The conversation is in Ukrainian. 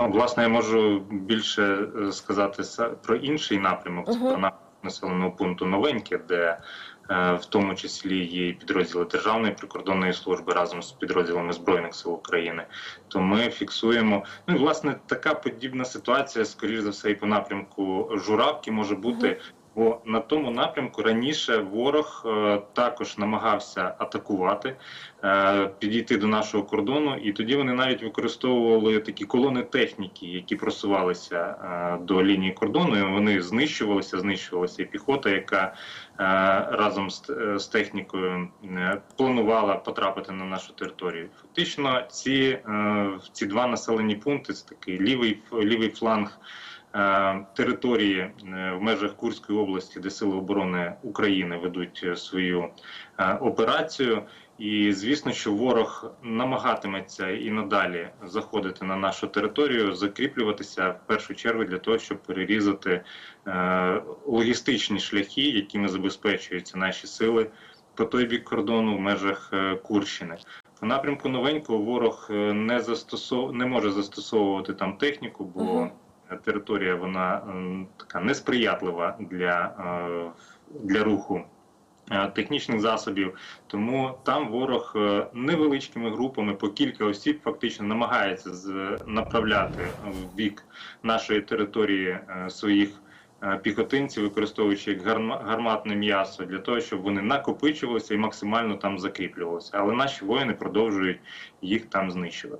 Ну, Власне, я можу більше е, сказати про інший напрямок, це Мгм. про напрямок населеного пункту Новеньке, де е, в тому числі є підрозділи Державної прикордонної служби разом з підрозділами Збройних сил України. То ми фіксуємо. Ну і власне така подібна ситуація, скоріш за все, і по напрямку Журавки може бути. Бо на тому напрямку раніше ворог е, також намагався атакувати, е, підійти до нашого кордону, і тоді вони навіть використовували такі колони техніки, які просувалися е, до лінії кордону. і Вони знищувалися, знищувалася і піхота, яка разом з, технікою планувала потрапити на нашу територію. Фактично, ці, ці два населені пункти це такий лівий лівий фланг території е, в межах Курської області, де сили оборони України ведуть е, свою е, операцію. І звісно, що ворог намагатиметься і надалі заходити на нашу територію, закріплюватися в першу чергу для того, щоб перерізати е, логістичні шляхи, якими забезпечуються наші сили по той бік кордону в межах е, Курщини. По напрямку новенького ворог е, не застосов... не може застосовувати там техніку, бо. Територія вона така несприятлива для, е, для руху е, технічних засобів. Тому там ворог е, невеличкими групами по кілька осіб фактично намагається направляти в бік нашої території е, своїх. е, Піхотинців, використовуючи як гарматне м'ясо для того, щоб вони накопичувалися і максимально там закріплювалися. Але наші воїни продовжують їх там знищувати.